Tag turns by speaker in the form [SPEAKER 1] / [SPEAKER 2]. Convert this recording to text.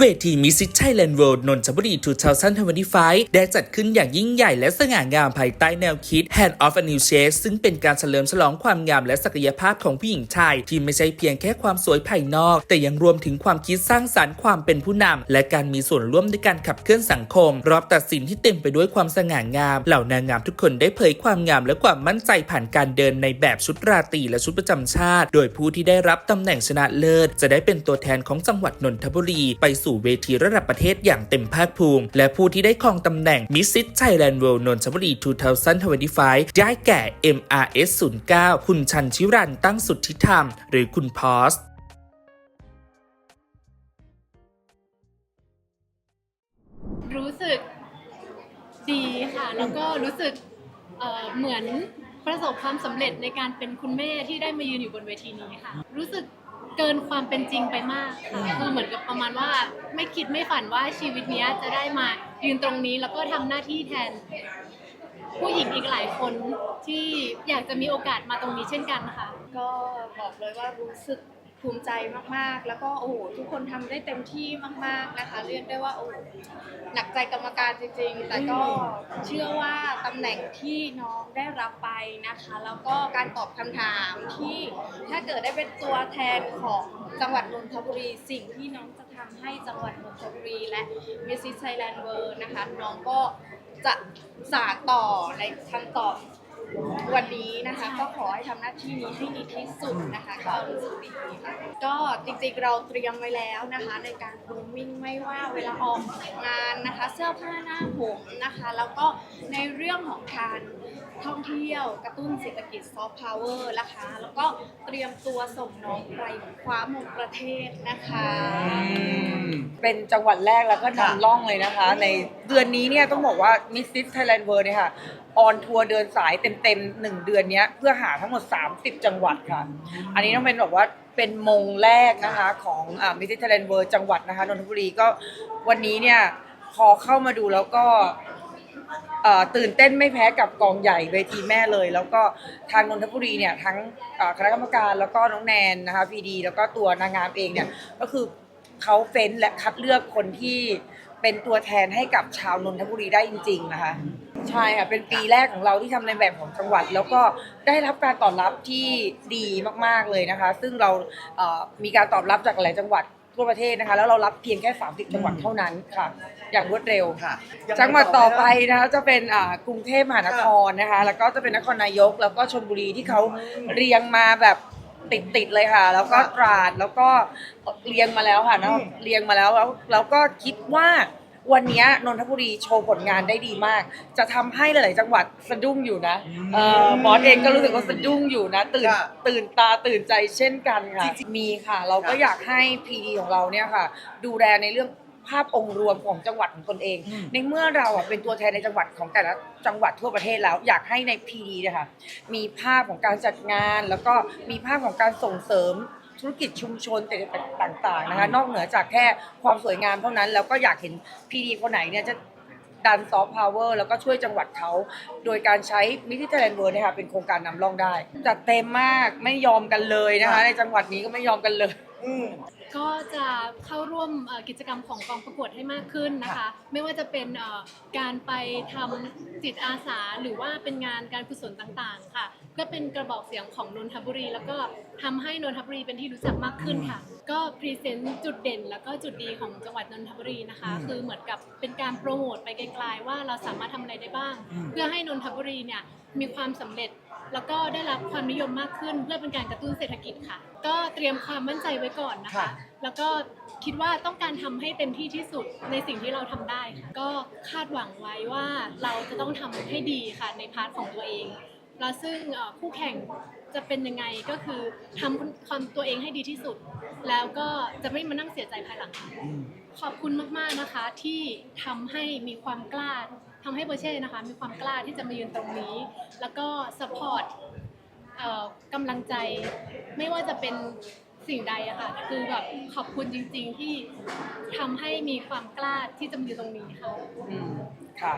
[SPEAKER 1] เวทีมิสิ t ไทยแลนด์ r ว l d นนทบุรี 2025 ได้จัดขึ้นอย่างยิ่งใหญ่และสง่างามภายใต้แนวคิด Hand of a New Shade ซึ่งเป็นการเฉลิมฉลองความงามและศักยภาพของผู้หญิงไทย ที่ไม่ใช่เพียงแค่ความสวยภายนอก แต่ยังรวมถึงความคิดสร้างสรรค์ความเป็นผู้นำ และการมีส่วนร่วมในการขับเคลื่อนสังคม รอบตัดสินที่เต็มไปด้วยความสง่างาม เหล่านางงามทุกคนได้เผยความงามและความมั่นใจผ่านการเดินในแบบชุดราตรีและชุดประจำชาติ โดยผู้ที่ได้รับตำแหน่งชนะเลิศ จะได้เป็นตัวแทนของจังหวัดนนทบุรีไปสู่เวทีระดับประเทศอย่างเต็มภาคภูมิ และผู้ที่ได้ครองตำแหน่ง Miss It Thailand World นนทบุรี 2025 ได้แก่ MRS 09 คุณชันชิรันตั้งสุทธิธรรม หรือคุณพอส
[SPEAKER 2] รู้สึกดีค่ะ แล้วก็รู้สึกเเหมือนประสบความสำเร็จในการเป็นคุณแม่ที่ได้มายืนอยู่บนเวทีนี้ค่ะ รู้สึก เกินความเป็นจริงไปมากค่ะคือเหมือนกับประมาณว่าไม่คิดไม่ฝันว่าชีวิตเนี้ยจะได้มายืนตรงนี้แล้วก็ทำหน้าที่แทน ผู้หญิงอีกหลายคนที่อยากจะมีโอกาสมาตรงนี้เช่นกันค่ะ
[SPEAKER 3] ก็บอกเลยว่ารู้สึก ภูมิใจมากๆ แล้วก็โอ้โหทุกคนทำได้เต็มที่มาก ๆนะคะ เรียกได้ว่าโอ้โหหนักใจกรรมการจริง ๆ แต่ก็เชื่อว่าตำแหน่งที่น้องได้รับไปนะคะ แล้วก็การตอบคำถามที่ถ้าเกิดได้เป็นตัวแทนของจังหวัดนนทบุรี สิ่งที่น้องจะทำให้จังหวัดนนทบุรี และ Miss Thailand World นะคะ น้องก็จะสานต่อในคำตอบ วันนี้นะคะก็ขอให้ทำหน้าที่นี้ให้ดีที่สุดนะคะก็รู้สึกดีค่ะก็จริงๆเราเตรียมไว้แล้วนะคะ ในการกรูมมิ่งไม่ว่าเวลาออกงานนะคะ เสื้อผ้าหน้าผมนะคะ แล้วก็ในเรื่องของการท่องเที่ยวกระตุ้นเศรษฐกิจซอฟต์พาวเวอร์นะคะ แล้วก็เตรียมตัวส่งน้องไปคว้ามงประเทศนะคะ
[SPEAKER 4] เป็นจังหวัดแรกแล้วก็นำร่องเลยนะคะ ในเดือนนี้เนี่ยต้องบอกว่า Miss This Thailand World เนี่ยค่ะออนทัวร์เดินสายเต็มๆหนึ่งเดือนเนี้ยเพื่อหาทั้งหมด 30 จังหวัดค่ะ อันนี้ต้องเป็นแบบว่าเป็นมงแรกนะคะของอ่า Miss This Thailand World จังหวัดนะคะนนทบุรีก็วันนี้เนี่ยพอเข้ามาดูแล้วก็เอ่อตื่นเต้นไม่แพ้กับกองใหญ่เวทีแม่เลย แล้วก็ทางนนทบุรีเนี่ยทั้งเอ่อคณะกรรมการแล้วก็น้องแนนนะคะพีดีแล้วก็ตัวนางงามเองเนี่ยก็คือ เขาเฟ้นและคัดเลือกคนที่เป็นตัวแทนให้กับชาวนนทบุรีได้จริง ๆ นะคะ ใช่ค่ะ เป็นปีแรกของเราที่ทำในแบบของจังหวัด แล้วก็ได้รับการตอบรับที่ดีมากๆเลยนะคะ ซึ่งเราเอ่อมีการตอบรับจากหลายจังหวัดทั่วประเทศนะคะ แล้วเรารับเพียงแค่ 30 จังหวัดเท่านั้นค่ะ อย่างรวดเร็ว
[SPEAKER 5] ค่ะ
[SPEAKER 4] จังหวัดต่อไปนะคะจะเป็นอ่ากรุงเทพมหานครนะคะ แล้วก็จะเป็นนครนายก แล้วก็ชลบุรีที่เขาเรียงมาแบบ ติดติดๆเลยค่ะ แล้วก็ตราดแล้วก็เรียงมาแล้วค่ะนะเรียงมาแล้วแล้วแล้วก็คิดว่าวันเนี้ยนนทบุรีโชว์ผลงานได้ดีมาก จะทำให้หลาย ๆ จังหวัดสะดุ้งอยู่นะเออบอสเองก็รู้สึกว่าสะดุ้งอยู่นะ ตื่น
[SPEAKER 5] ค่ะ
[SPEAKER 4] ตื่นตาตื่นใจเช่นกันค่ะ
[SPEAKER 5] จริง
[SPEAKER 4] มีค่ะ เราก็
[SPEAKER 5] ค่ะ
[SPEAKER 4] อยากให้พีดีของเราเนี่ยค่ะ ดูแลในเรื่อง ภาพองค์รวมของจังหวัดของตนเอง
[SPEAKER 5] อืม
[SPEAKER 4] ในเมื่อเราอะเป็นตัวแทนในจังหวัดของแต่ละจังหวัดทั่วประเทศแล้ว อยากให้ในพีดีนะคะมีภาพของการจัดงาน แล้วก็มีภาพของการส่งเสริมธุรกิจชุมชนต่างๆนะคะนอกเหนือจากแค่ความสวยงามเท่านั้น แล้วก็อยากเห็นพีดีคนไหนเนี่ยจะดันซอฟต์พาวเวอร์แล้วก็ช่วยจังหวัดเขา โดยการใช้มิทิเทเลนเวิร์นะคะเป็นโครงการนำร่องได้จัดเต็มมากไม่ยอมกันเลยนะคะ ในจังหวัดนี้ก็ไม่ยอมกันเลย
[SPEAKER 5] อืม
[SPEAKER 2] ก็จะเข้าร่วมเอ่อกิจกรรมของกองประกวดให้มากขึ้นนะคะไม่ว่าจะเป็นเอ่อการไปทำจิตอาสาหรือว่าเป็นงานการกุศลต่างๆ ค่ะ เพื่อเป็นกระบอกเสียงของนนทบุรี แล้วก็ทำให้นนทบุรีเป็นที่รู้จักมากขึ้นค่ะ ก็พรีเซนต์จุดเด่น แล้วก็จุดดีของจังหวัดนนทบุรีนะคะ
[SPEAKER 5] อืม
[SPEAKER 2] คือเหมือนกับเป็นการโปรโมทไปไกลๆว่าเราสามารถทำอะไรได้บ้าง
[SPEAKER 5] อืม
[SPEAKER 2] เพื่อให้นนทบุรีเนี่ยมีความสำเร็จแล้วก็ได้รับความนิยมมากขึ้นเพื่อเป็นการกระตุ้นเศรษฐกิจค่ะ ก็เตรียมความมั่นใจไว้ก่อนนะคะ
[SPEAKER 5] ค่ะ
[SPEAKER 2] แล้วก็คิดว่าต้องการทำให้เต็มที่ที่สุดในสิ่งที่เราทำได้ค่ะก็คาดหวังไว้ว่าเราจะต้องทำให้ดีค่ะในพาร์ทของตัวเอง แล้วซึ่งเอ่อคู่แข่งจะเป็นยังไงก็คือทำความตัวเองให้ดีที่สุด แล้วก็จะไม่มานั่งเสียใจภายหลังค่ะ
[SPEAKER 5] อืม
[SPEAKER 2] ขอบคุณมาก ๆ นะคะที่ทำให้มีความกล้า ทำให้เบอร์เช่นะคะมีความกล้าที่จะมายืนตรงนี้ แล้วก็สปอร์ตกำลังใจไม่ว่าจะเป็นสิ่งใดอะค่ะคือแบบขอบคุณจริง ๆที่ทำให้มีความกล้าที่จะมาอยู่ตรงนี้ค่ะ
[SPEAKER 4] อืมค่ะ